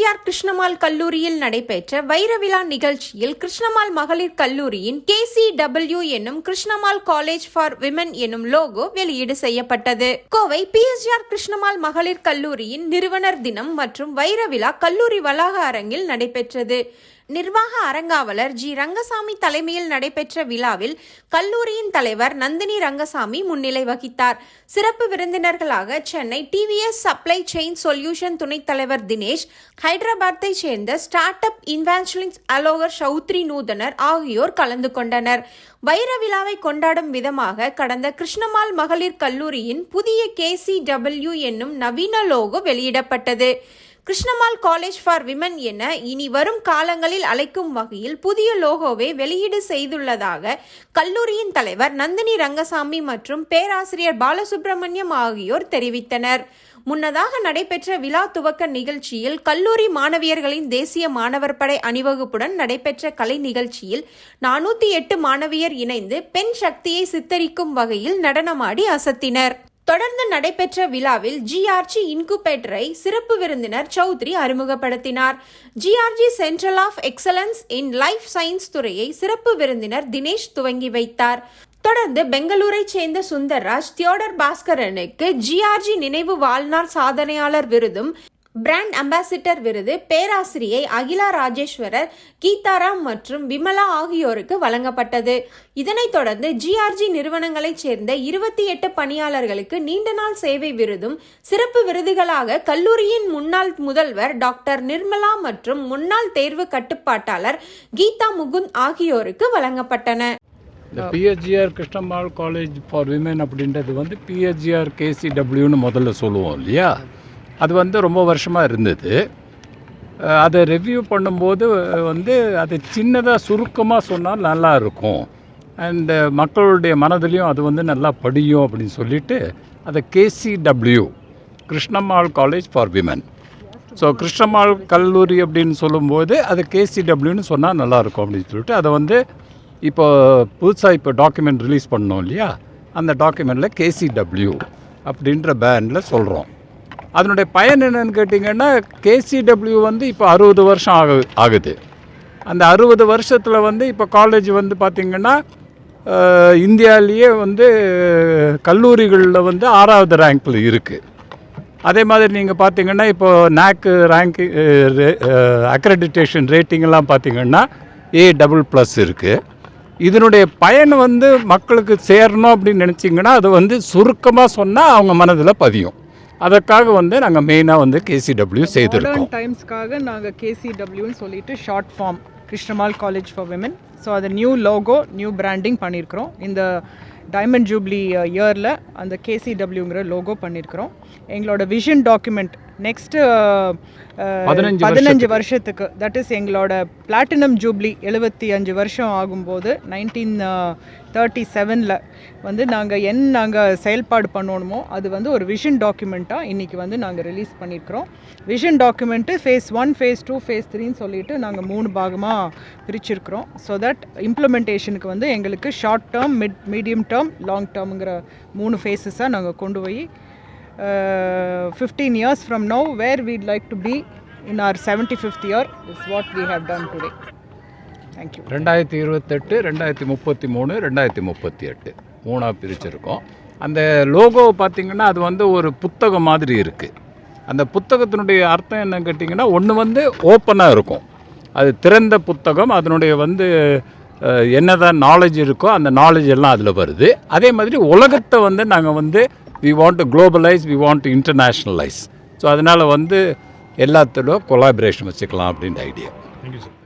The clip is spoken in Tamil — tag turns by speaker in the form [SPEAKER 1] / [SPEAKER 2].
[SPEAKER 1] கிருஷ்ணமால் கல்லூரியில் நடைபெற்ற வைரவிழா நிகழ்ச்சியில் கிருஷ்ணமால் மகளிர் கல்லூரியின் கேசிடபிள்யூ என்னும் கிருஷ்ணமால் காலேஜ் ஃபார் விமன் என்னும் லோகோ வெளியீடு செய்யப்பட்டது. கோவை பிஎஸ்ஆர் கிருஷ்ணமால் மகளிர் கல்லூரியின் நிறுவனர் தினம் மற்றும் வைரவிழா கல்லூரி வளாக அரங்கில் நடைபெற்றது. நிர்வாக அரங்காவலர் ஜி. ரங்கசாமி தலைமையில் நடைபெற்ற விழாவில் கல்லூரியின் தலைவர் நந்தினி ரங்கசாமி முன்னிலை வகித்தார். சிறப்பு விருந்தினர்களாக Chennai TVS supply chain solution துணைத் தலைவர் தினேஷ் ஹைதராபாத்தை சேர்ந்த ஸ்டார்ட் அப் இன்வான்ஷலிங்ஸ் அலோகர் சௌத்ரி நூதனர் ஆகியோர் கலந்து கொண்டனர். வைர விழாவை கொண்டாடும் விதமாக கடந்த கிருஷ்ணமால் மகளிர் கல்லூரியின் புதிய கேசிடபிள்யூ என்னும் நவீன லோகோ வெளியிடப்பட்டது. கிருஷ்ணமால் காலேஜ் ஃபார் விமன் என இனி வரும் காலங்களில் அழைக்கும் வகையில் புதிய லோகோவை வெளியீடு செய்துள்ளதாக கல்லூரியின் தலைவர் நந்தினி ரங்கசாமி மற்றும் பேராசிரியர் பாலசுப்ரமணியம் ஆகியோர் தெரிவித்தனர். முன்னதாக நடைபெற்ற விழா துவக்க நிகழ்ச்சியில் கல்லூரி மாணவியர்களின் தேசிய மாணவர் படை அணிவகுப்புடன் நடைபெற்ற கலை நிகழ்ச்சியில் நானூத்தி எட்டு மாணவியர் இணைந்து பெண் சக்தியை சித்தரிக்கும் வகையில் நடனமாடி அசத்தினர். தொடர்ந்து நடைபெற்ற விழாவில் ஜிஆர்ஜி இன்குபேட்டரை சிறப்பு விருந்தினர் சௌத்ரி அறிமுகப்படுத்தினார். GRG central of excellence in life science துறையை சிறப்பு விருந்தினர் தினேஷ் துவங்கி வைத்தார். தொடர்ந்து பெங்களூரைச் சேர்ந்த சுந்தர்ராஜ் தியோடர் பாஸ்கரனுக்கு ஜிஆர்ஜி நினைவு வாழ்நாள் சாதனையாளர் விருதும் பிராண்ட் அம்பாசிடர் விருது பேராசிரியை அகிலா ராஜேஸ்வரர் கீதாராம் மற்றும் விமலா ஆகியோருக்கு வழங்கப்பட்டது. இதனைத் தொடர்ந்து ஜிஆர்ஜி நிறுவனங்களைச் சேர்ந்த இருபத்தி எட்டு பணியாளர்களுக்கு நீண்ட நாள் சேவை விருதும் சிறப்பு விருதுகளாக கல்லூரியின் முன்னாள் முதல்வர் டாக்டர் நிர்மலா மற்றும் முன்னாள் தேர்வு கட்டுப்பாட்டாளர் கீதா முகுந்த் ஆகியோருக்கு வழங்கப்பட்டன.
[SPEAKER 2] இந்த PHGR Krishnammal college for women அப்படின்றது வந்து பிஹெச்ஜிஆர் கேசிடபிள்யூன்னு முதல்ல சொல்லுவோம் இல்லையா? அது வந்து ரொம்ப வருஷமாக இருந்தது. அதை ரெவ்யூ பண்ணும்போது வந்து அது சின்னதாக சுருக்கமாக சொன்னால் நல்லா இருக்கும் அண்டு மக்களுடைய மனதிலையும் அது வந்து நல்லா படியும் அப்படின்னு சொல்லிட்டு அதை KCW Krishnammal college for women so Krishnammal கல்லூரி அப்படின்னு சொல்லும்போது அது கேசிடபிள்யூன்னு சொன்னால் நல்லாயிருக்கும் அப்படின்னு சொல்லிட்டு அதை வந்து இப்போ புதுசாக இப்போ டாக்குமெண்ட் ரிலீஸ் பண்ணோம் இல்லையா? அந்த டாக்குமெண்ட்டில் கேசிடபிள்யூ அப்படின்ற பேண்டில் சொல்கிறோம் அதனுடைய பயன் என்னன்னு கேட்டிங்கன்னா கேசிடபிள்யூ வந்து இப்போ அறுபது வருஷம் ஆகு ஆகுது. அந்த அறுபது வருஷத்தில் வந்து இப்போ காலேஜ் வந்து பார்த்திங்கன்னா இந்தியாவிலேயே வந்து கல்லூரிகளில் வந்து ஆறாவது ரேங்க்கில் இருக்குது அதே மாதிரி நீங்கள் பார்த்தீங்கன்னா இப்போ நேக்கு ரேங்க் அக்ரெடிட்டேஷன் ரேட்டிங்கெல்லாம் பார்த்தீங்கன்னா ஏ டபுள் ப்ளஸ் இருக்குது இதனுடைய பயன் வந்து மக்களுக்கு சேரணும் அப்படின்னு நினச்சிங்கன்னா அது வந்து சுருக்கமாக சொன்னால் அவங்க மனதில் பதியும். அதற்காக வந்து நாங்கள் மெயினாக வந்து கேசிடபிள்யூ செய்திருக்கோம்.
[SPEAKER 3] டைம்ஸ்க்காக நாங்கள் கேசிடபிள்யூன்னு சொல்லிட்டு short form Krishnammal college for women so அது நியூ லோகோ நியூ பிராண்டிங் பண்ணியிருக்கிறோம் இந்த டைமண்ட் ஜூப்ளி இயரில் அந்த கேசிடபிள்யூங்கிற லோகோ பண்ணியிருக்கிறோம் எங்களோட விஷன் டாக்குமெண்ட் நெக்ஸ்ட்டு
[SPEAKER 2] பதினஞ்சு
[SPEAKER 3] பதினஞ்சு வருஷத்துக்கு. தட் இஸ் எங்களோட பிளாட்டினம் ஜூப்ளி எழுபத்தி அஞ்சு வருஷம் ஆகும்போது நைன்டீன் தேர்ட்டி செவனில் வந்து நாங்கள் என்ன நாங்கள் செயல்பாடு பண்ணணுமோ அது வந்து ஒரு விஷன் டாக்குமெண்ட்டாக இன்றைக்கி வந்து நாங்கள் ரிலீஸ் பண்ணியிருக்கிறோம் vision document phase one phase two phase த்ரீன்னு சொல்லிட்டு நாங்கள் மூணு பாகமாக பிரிச்சிருக்கிறோம். ஸோ தட் இம்ப்ளிமெண்டேஷனுக்கு வந்து எங்களுக்கு short term mid medium term long டேர்முங்கிற மூணு ஃபேஸஸாக நாங்கள் கொண்டு போய் fifteen years from nowhere we'd like to be in our seventy fifth year is what we have done today thank you
[SPEAKER 2] ரெண்டாயிரத்தி இருபத்தெட்டு ரெண்டாயிரத்தி முப்பத்தி மூணு ரெண்டாயிரத்தி முப்பத்தி எட்டு. மூணாக பிரிச்சிருக்கோம். அந்த லோகோவை பார்த்திங்கன்னா அது வந்து ஒரு புத்தகம் மாதிரி இருக்குது அந்த புத்தகத்தினுடைய அர்த்தம் என்னன்னு கேட்டிங்கன்னா ஒன்று வந்து ஓப்பனாக இருக்கும். அது திறந்த புத்தகம் அதனுடைய வந்து என்னதான் நாலேஜ் இருக்கோ அந்த நாலேஜ் எல்லாம் அதில் வருது. அதே மாதிரி உலகத்தை வந்து நாங்கள் வந்து we want to globalise we want to internationalise so அதனால் வந்து எல்லாத்தோட கொலாபரேஷன் வச்சுக்கலாம் அப்படின்ற ஐடியா
[SPEAKER 4] தேங்க்யூ சார்.